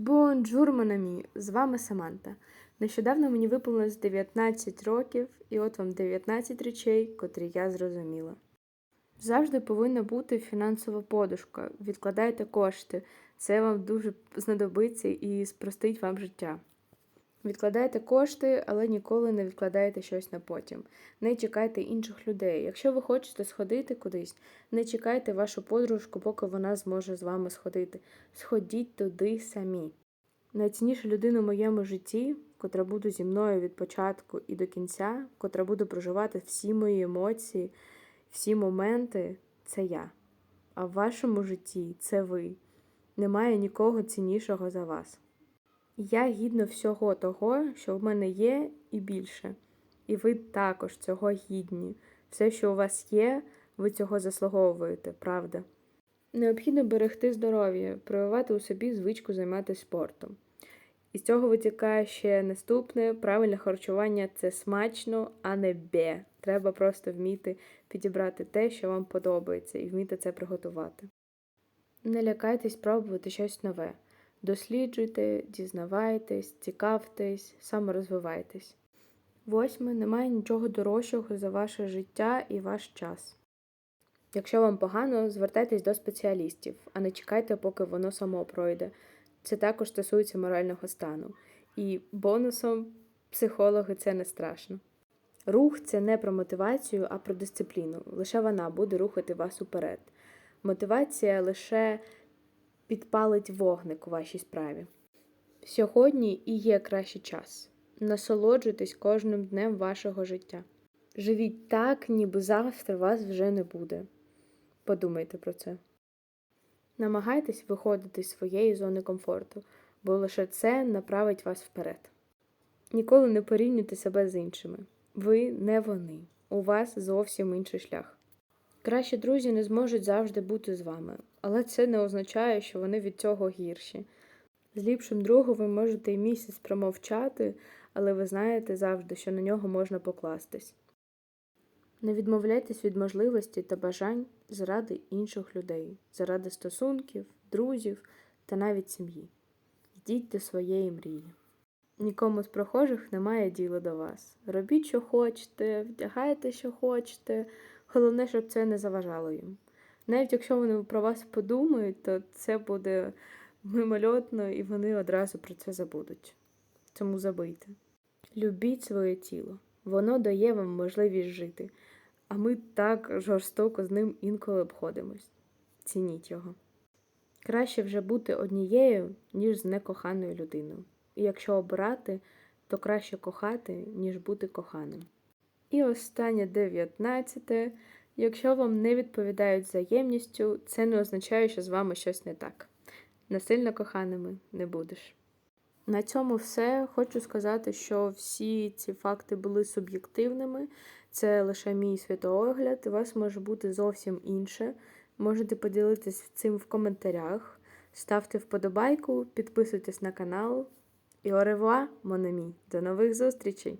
Бонжур, монамі! З вами Саманта. Нещодавно мені виповнилось 19 років, і от вам 19 речей, котрі я зрозуміла. Завжди повинна бути фінансова подушка. Відкладайте кошти. Це вам дуже знадобиться і спростить вам життя. Відкладайте кошти, але ніколи не відкладайте щось на потім. Не чекайте інших людей. Якщо ви хочете сходити кудись, не чекайте вашу подружку, поки вона зможе з вами сходити. Сходіть туди самі. Найцінніша людина в моєму житті, котра буде зі мною від початку і до кінця, котра буде проживати всі мої емоції, всі моменти, це я. А в вашому житті це ви. Немає нікого ціннішого за вас. Я гідна всього того, що в мене є, і більше. І ви також цього гідні. Все, що у вас є, ви цього заслуговуєте, правда. Необхідно берегти здоров'я, прививати у собі звичку займатися спортом. Із цього витікає ще наступне правильне харчування це смачно, а не бе. Треба просто вміти підібрати те, що вам подобається, і вміти це приготувати. Не лякайтесь пробувати щось нове. Досліджуйте, дізнавайтесь, цікавтесь, саморозвивайтесь. Восьме, немає нічого дорожчого за ваше життя і ваш час. Якщо вам погано, звертайтесь до спеціалістів, а не чекайте, поки воно само пройде. Це також стосується морального стану. І бонусом психологи це не страшно. Рух це не про мотивацію, а про дисципліну. Лише вона буде рухати вас уперед. Мотивація лише підпалить вогник у вашій справі. Сьогодні і є кращий час. Насолоджуйтесь кожним днем вашого життя. Живіть так, ніби завтра вас вже не буде. Подумайте про це. Намагайтесь виходити з своєї зони комфорту, бо лише це направить вас вперед. Ніколи не порівнюйте себе з іншими. Ви не вони. У вас зовсім інший шлях. Кращі друзі не зможуть завжди бути з вами, але це не означає, що вони від цього гірші. З ліпшим другом ви можете і місяць промовчати, але ви знаєте завжди, що на нього можна покластись. Не відмовляйтесь від можливості та бажань заради інших людей, заради стосунків, друзів та навіть сім'ї. Йдіть до своєї мрії. Нікому з прохожих немає діла до вас. Робіть, що хочете, вдягайте, що хочете. Головне, щоб це не заважало їм. Навіть якщо вони про вас подумають, то це буде мимольотно, і вони одразу про це забудуть. Тому забийте. Любіть своє тіло. Воно дає вам можливість жити, а ми так жорстоко з ним інколи обходимось. Цініть його. Краще вже бути однією, ніж з некоханою людиною. Якщо обирати, то краще кохати, ніж бути коханим. І останнє дев'ятнадцяте. Якщо вам не відповідають взаємністю, це не означає, що з вами щось не так. Насильно коханими не будеш. На цьому все. Хочу сказати, що всі ці факти були суб'єктивними. Це лише мій світоогляд. У вас може бути зовсім інше. Можете поділитись цим в коментарях. Ставте вподобайку, підписуйтесь на канал. І оревуа, мономі, До нових зустрічей!